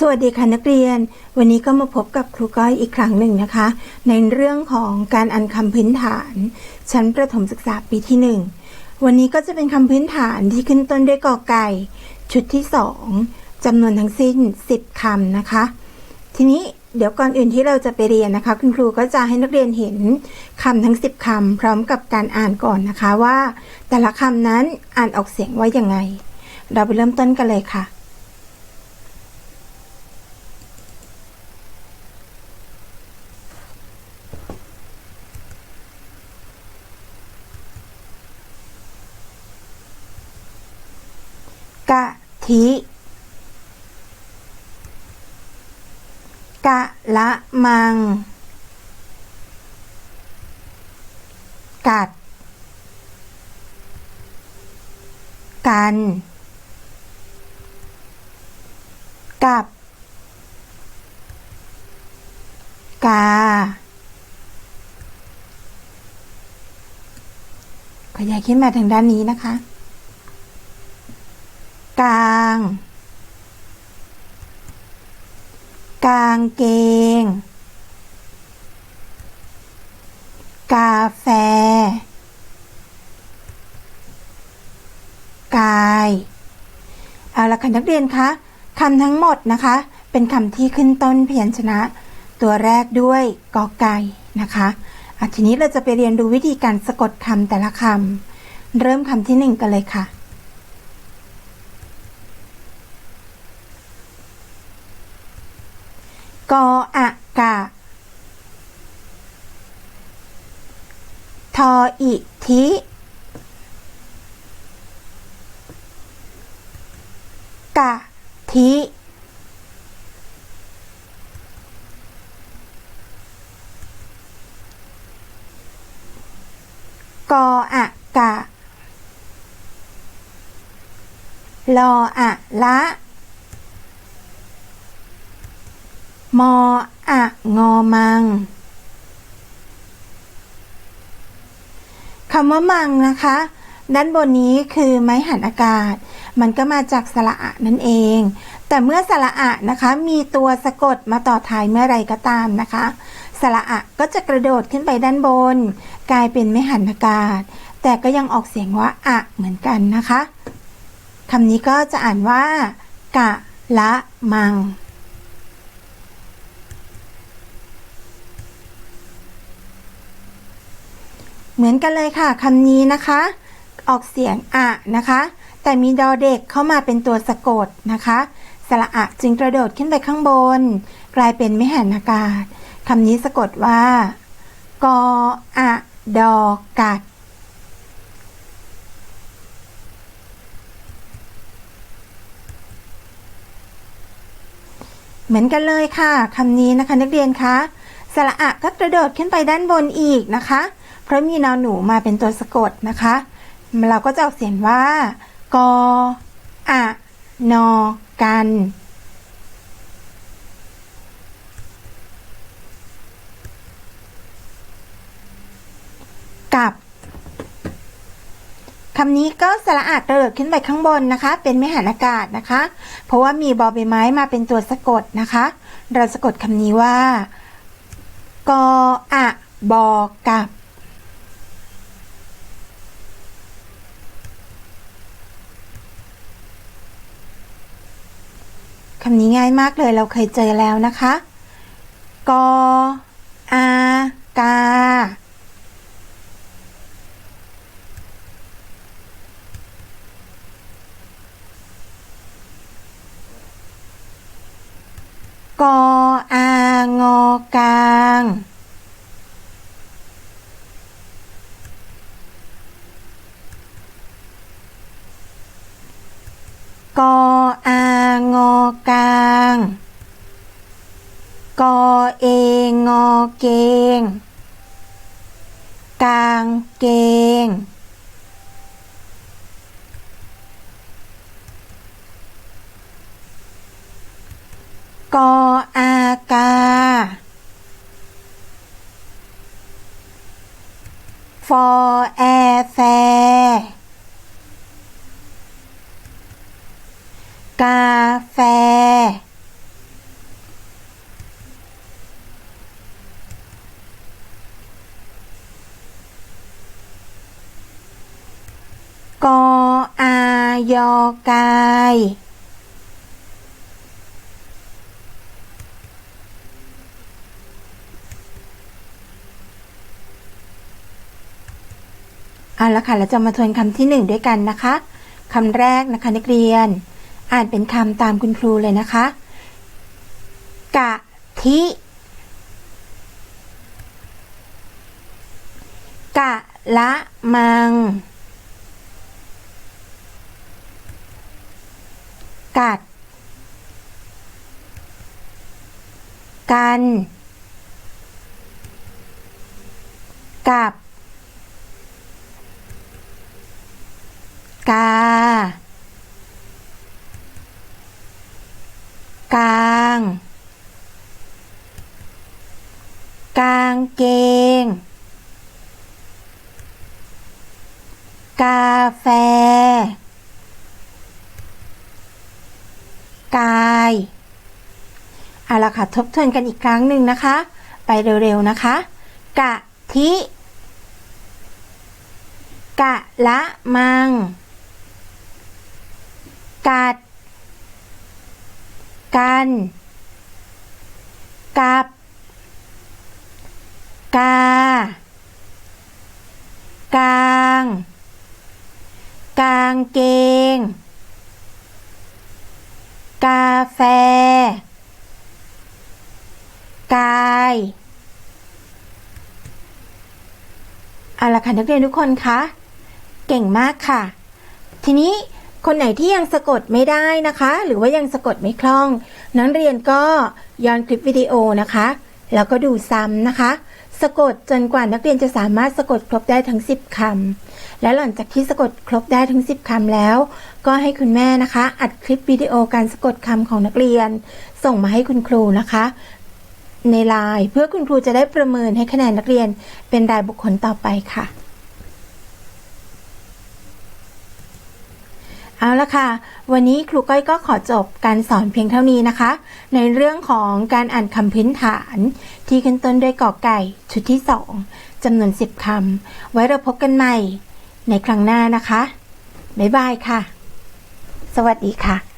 สวัสดีค่ะนักเรียน วันนี้ก็มาพบกับครูก้อยอีกครั้งหนึ่งนะคะ ในเรื่องของการอ่านคำพื้นฐาน ชั้นประถมศึกษาปีที่หนึ่งวันนี้ก็จะเป็นคำพื้นฐานที่ขึ้นต้นด้วยกอไก่ ชุดที่สองจำนวนทั้งสิ้น 10คำนะคะ ทีนี้เดี๋ยวก่อนอื่นที่เราจะไปเรียนนะคะ คุณครูก็จะให้นักเรียนเห็นคำทั้ง 10คำพร้อมกับการอ่านก่อนนะคะว่า แต่ละคำนั้นอ่านออกเสียงว่ายังไง เราไปเริ่มต้นกันเลยค่ะ กะทิกะละมัง กัด กัน กับ กา ขยายขึ้นมาทางด้านนี้นะคะ กลาง กางเกง กาแฟ กาย เอาละค่ะนักเรียนคะคำทั้งหมดนะคะ เป็นคำที่ขึ้นต้นเพียัญชนะ ตัวแรกด้วยกอไก่นะคะอะทีนี้เราจะไปเรียนรู้วิธีการสะกดคำแต่ละคำเริ่มคำที่หนึ่งกันเลยค่ะ ก ออะกะ ทออิทิ กะทิกออะกะ ลออะละ มออะงอมังคำว่ามังนะคะ ด้านบนนี้คือไม้หันอากาศ มันก็มาจากสระอะนั่นเอง แต่เมื่อสระอะนะคะ มีตัวสะกดมาต่อท้ายเมื่อไรก็ตามนะคะสระอะก็จะกระโดดขึ้นไปด้านบน กลายเป็นไม้หันอากาศ แต่ก็ยังออกเสียงว่าอะเหมือนกันนะคะคำนี้ก็จะอ่านว่า กะละมัง เหมือนกันเลยค่ะคำนี้นะคะ ออกเสียงอะนะคะ แต่มีดอเด็กเข้ามาเป็นตัวสะกดนะคะสระอะจึงกระโดดขึ้นไปข้างบน กลายเป็นไม่หันอากาศคำนี้สะกดว่ากออะดอกัดเหมือนกันเลยค่ะคำนี้นะคะ นักเรียนคะสระอะก็กระโดดขึ้นไปด้านบนอีกนะคะ เพราะมีนอนหนูมาเป็นตัวสะกดนะคะ เราก็จะออกเสียงว่ากออะนอกัน กับคำนี้ก็สระอากระโดดขึ้นไปข้างบนนะคะ เป็นไม่หันอากาศนะคะ เพราะว่ามีบอใบไม้มาเป็นตัวสะกดนะคะ เราสะกดคำนี้ว่ากออะบอกับับ คำนี้ง่ายมากเลยเราเคยเจอแล้วนะคะ กอ อากา กอ อางอกลาง กออางอ กลาง กอเองงอเกง กางเกง กออากา ฟอแอแฟ กาแฟ กออายอกายเอาละค่ะ เราจะมาทวนคำที่หนึ่งด้วยกันนะคะ คำแรกนะคะนักเรียน อ่านเป็นคำตามคุณครูเลยนะคะ กะทิ กะละมัง กัด กัน กับ กา กลาง กางเกง กาแฟ กายเอาละค่ะทบทวนกันอีกครั้งหนึ่งนะคะ ไปเร็วๆนะคะ กะทิ กะละมัง กัด กัน กับ กา กาง กางเกง กาแฟ กายเอาละค่ะนักเรียนทุกคนคะ เก่งมากค่ะ ทีนี้ คนไหนที่ยังสะกดไม่ได้นะคะ หรือว่ายังสะกดไม่คล่อง นักเรียนก็ย้อนคลิปวิดีโอนะคะ แล้วก็ดูซ้ำนะคะ สะกดจนกว่านักเรียนจะสามารถสะกดครบได้ทั้ง 10คำและหลังจากที่สะกดครบได้ทั้ง 10คำแล้ว ก็ให้คุณแม่นะคะ อัดคลิปวิดีโอการสะกดคำของนักเรียน ส่งมาให้คุณครูนะคะในไลน์เพื่อคุณครูจะได้ประเมินให้คะแนนนักเรียนเป็นรายบุคคลต่อไปค่ะ เอาละค่ะ วันนี้ครูก้อยก็ขอจบการสอนเพียงเท่านี้นะคะ ในเรื่องของการอ่านคำพื้นฐาน ที่ขึ้นต้นด้วยกอไก่ ชุดที่สองจำนวนสิบคำ ไว้เราพบกันใหม่ ในครั้งหน้านะคะ บ๊ายบายค่ะ สวัสดีค่ะ